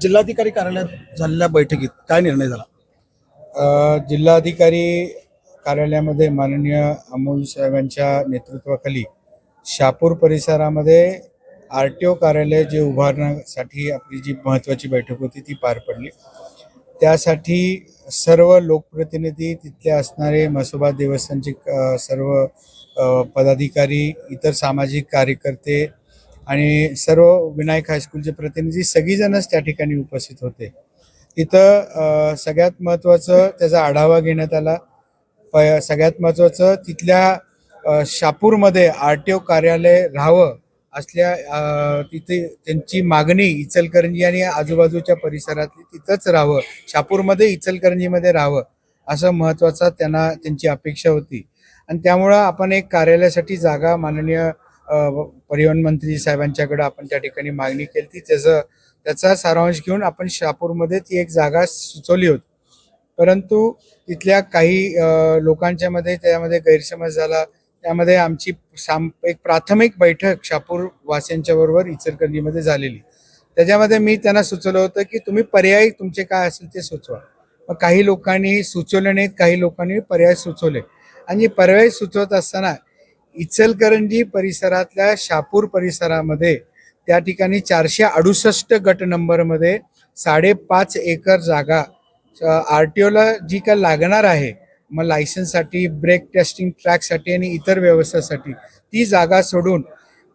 जिल्हाधिकारी कार्यालयात झालेल्या बैठकीत काय निर्णय झाला? जिल्हाधिकारी कार्यालयामध्ये माननीय अमोल साहेबांच्या नेतृत्वाखाली शापूर परिसरामध्ये आर टी ओ कार्यालय जे उभारण्यासाठी आपली जी महत्त्वाची बैठक होती ती पार पडली. त्यासाठी सर्व लोकप्रतिनिधी तिथले असणारे मसोबा देवस्थानचे सर्व पदाधिकारी इतर सामाजिक कार्यकर्ते आणि सर्व विनायक हायस्कूलचे प्रतिनिधी सगळीजणच त्या ठिकाणी उपस्थित होते. तिथं सगळ्यात महत्त्वाचं त्याचा आढावा घेण्यात आला. प सगळ्यात महत्त्वाचं तिथल्या शापूरमध्ये आर टी ओ कार्यालय राहावं असल्या तिथे त्यांची मागणी इचलकरंजी आणि आजूबाजूच्या परिसरातली तिथंच राहावं. शापूरमध्ये इचलकरंजीमध्ये राहावं असं महत्त्वाचा त्यांना त्यांची अपेक्षा होती. आणि त्यामुळं आपण एक कार्यालयासाठी जागा माननीय परिवहन मंत्री साहेबांच्याकडे आपण त्या ठिकाणी मागणी केली. ती त्याचं त्याचा सारांश घेऊन आपण शहापूरमध्ये ती एक जागा सुचवली होती. परंतु तिथल्या काही लोकांच्या मध्ये त्यामध्ये गैरसमज झाला. त्यामध्ये आमची साम एक प्राथमिक बैठक शापूर वासियांच्या बरोबर इचलकरंजीमध्ये झालेली. त्याच्यामध्ये मी त्यांना सुचवलं होतं की तुम्ही पर्याय तुमचे काय असेल ते सुचवा. मग काही लोकांनी सुचवले नाहीत काही लोकांनी पर्याय सुचवले. आणि पर्याय सुचवत असताना इचलकरंजी परिसरातल्या शापूर परिसरामध्ये त्या ठिकाणी चारशे अडुसष्ट गट नंबरमध्ये साडेपाच एकर जागा आर टी ओला जी काय लागणार आहे. मग लायसन्ससाठी ब्रेक टेस्टिंग ट्रॅकसाठी आणि इतर व्यवस्थेसाठी ती जागा सोडून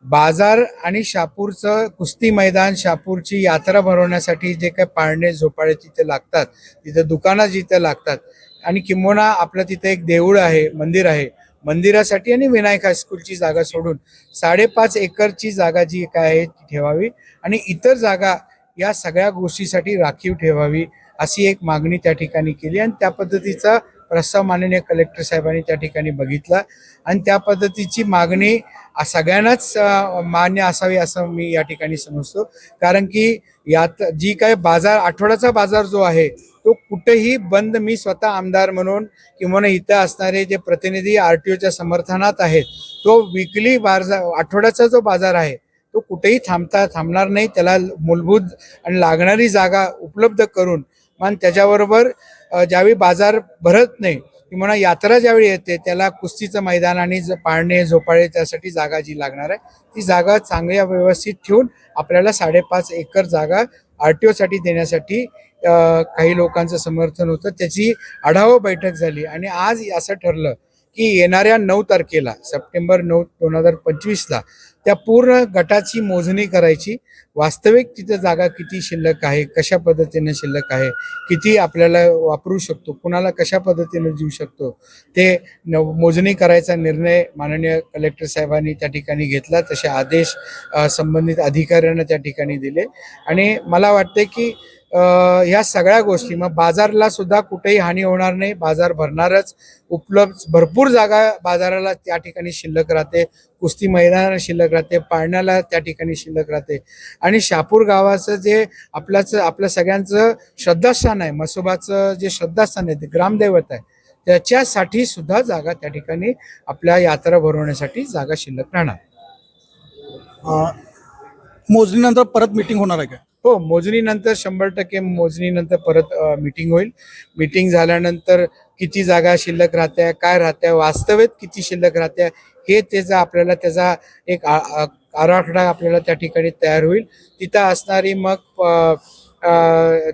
बाजार आणि शापूरचं कुस्ती मैदान शापूरची यात्रा भरवण्यासाठी जे काही पाळणे झोपाळे तिथे लागतात तिथे दुकानं जिथे लागतात. आणि किंबोना आपलं तिथे एक देऊळ आहे मंदिर आहे. मंदिरासाठी आणि विनायक हायस्कूलची जागा सोडून साडेपाच एकरची जागा जी काय आहे ती ठेवावी आणि इतर जागा या सगळ्या गोष्टीसाठी राखीव ठेवावी अशी एक मागणी त्या ठिकाणी केली आणि त्या पद्धतीचा प्रस्ताव माननीय कलेक्टर साहेबांनी त्या ठिकाणी बघितला. आणि त्या पद्धतीची मागणी सगळ्यांनाच मान्य असावी असं मी या ठिकाणी समजतो. कारण की यात जी काय बाजार आठवड्याचा बाजार जो आहे तो कुठेही बंद मी स्वतः आमदार म्हणून किंवा इथं असणारे जे प्रतिनिधी आर टी ओच्या समर्थनात आहेत तो विकली बाजार आठवड्याचा जो बाजार आहे तो कुठेही थांबता थांबणार नाही. त्याला मूलभूत आणि लागणारी जागा उपलब्ध करून मग त्याच्याबरोबर ज्यावेळी बाजार भरत नाही किंवा यात्रा ज्यावेळी येते त्याला कुस्तीचं मैदान आणि पाळणे झोपाळे त्यासाठी जागा जी लागणार आहे ती जागा चांगल्या व्यवस्थित ठेवून आपल्याला साडेपाच एकर जागा आर टी ओसाठी देण्यासाठी काही लोकांचं समर्थन होतं. त्याची आढावा बैठक झाली आणि आज असं ठरलं की येणाऱ्या नऊ तारखेला सप्टेंबर नऊ दोन हजार पंचवीसला त्या पूर्ण गटाची मोजणी करायची. वास्तविक तिथं जागा किती शिल्लक आहे कशा पद्धतीने शिल्लक आहे किती आपल्याला वापरू शकतो कुणाला कशा पद्धतीने देऊ शकतो ते न- मोजणी करायचा निर्णय माननीय कलेक्टर साहेबांनी त्या ठिकाणी घेतला. तसे आदेश संबंधित अधिकाऱ्यांना त्या ठिकाणी दिले. आणि मला वाटते की ह्या सगळ्या गोष्टी. मग बाजारला सुद्धा कुठेही हानी होणार नाही. बाजार भरणारच. उपलब्ध भरपूर जागा बाजाराला त्या ठिकाणी शिल्लक राहते. कुस्ती मैदानाला शिल्लक राहते. पाळण्याला त्या ठिकाणी शिल्लक राहते. आणि शापूर गावाचं जे आपल्याच आपल्या सगळ्यांचं श्रद्धास्थान आहे मसोबाचं जे श्रद्धास्थान आहे ते ग्रामदैवत आहे त्याच्यासाठी सुद्धा जागा त्या ठिकाणी आपल्या यात्रा भरवण्यासाठी जागा शिल्लक राहणार. मोजणीनंतर परत मिटिंग होणार आहे का? हो मोजणीनंतर शंभर टक्के मोजणीनंतर परत मीटिंग होईल. मीटिंग झाल्यानंतर किती जागा शिल्लक राहत्या काय राहत्या वास्तवेत किती शिल्लक राहत्या हे त्याचा आपल्याला त्याचा एक आराखडा आपल्याला त्या ठिकाणी तयार होईल. तिथं असणारी मग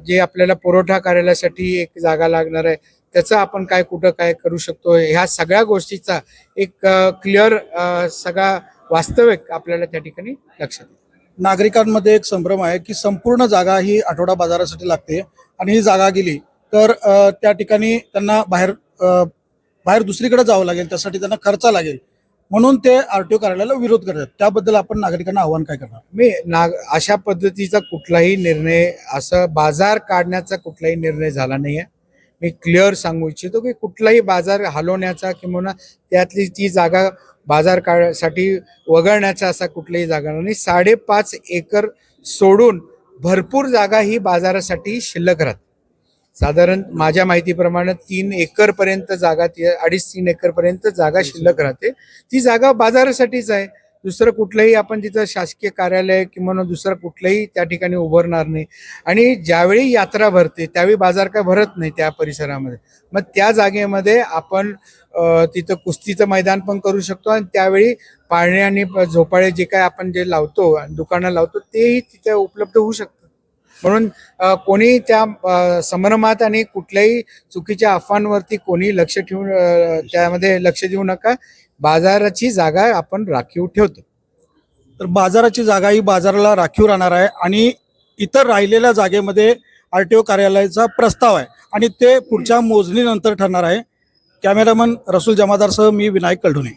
जे आपल्याला पुरवठा कार्यालयासाठी एक जागा लागणार आहे त्याचं आपण काय कुठं काय करू शकतो ह्या सगळ्या गोष्टीचा एक क्लिअर सगळा वास्तविक आपल्याला त्या ठिकाणी लक्षात नागरिकांमध्ये एक संभ्रम आहे की संपूर्ण जागा ही आठवडा बाजारासाठी लागते. आणि ही जागा गेली तर त्या ठिकाणी त्यांना बाहेर बाहेर दुसरीकडे जावं लागेल. त्यासाठी त्यांना खर्च लागेल. म्हणून ते आरटीओ कार्यालयाला विरोध करतात. त्याबद्दल आपण नागरिकांना आव्हान काय करणार? मी नाग अशा पद्धतीचा कुठलाही निर्णय असं बाजार काढण्याचा कुठलाही निर्णय झाला नाही आहे मी क्लिअर सांगू इच्छितो की कुठलाही बाजार हलवण्याचा किंवा त्यातली ती जागा बाजार काढण्यासाठी वगळण्याचा असा कुठलाही जागा नाही. साडेपाच एकर सोडून भरपूर जागा ही बाजारासाठी शिल्लक राहते साधारण माझ्या माहितीप्रमाणे तीन एकर पर्यंत जागा ती अडीच तीन एकर पर्यंत जागा शिल्लक राहते. ती जागा बाजारासाठीच आहे. दुसरं कुठलंही आपण तिथं शासकीय कार्यालय किंवा दुसरं कुठलंही त्या ठिकाणी उभारणार नाही. आणि ज्यावेळी यात्रा भरते त्यावेळी बाजार काय भरत नाही त्या परिसरामध्ये. मग त्या जागेमध्ये आपण तिथं कुस्तीचं मैदान पण करू शकतो आणि त्यावेळी पाळणे आणि झोपाळे जे काय आपण जे लावतो दुकानं लावतो तेही तिथे उपलब्ध होऊ शकतं. म्हणून कोणी त्या संभ्रमात आणि कुठल्याही चुकीच्या अफवांवरती कोणी लक्ष ठेवून त्यामध्ये लक्ष देऊ नका. बाजाराची जागा आपण राखीव ठेवतो. तर बाजाराची जागा ही बाजाराला राखीव राहणार आहे आणि इतर राहिलेल्या जागेमध्ये आर टी ओ कार्यालयाचा प्रस्ताव आहे आणि ते पुढच्या मोजणीनंतर ठरणार आहे. कॅमेरामन रसूल जमादारसह मी विनायक कलढुने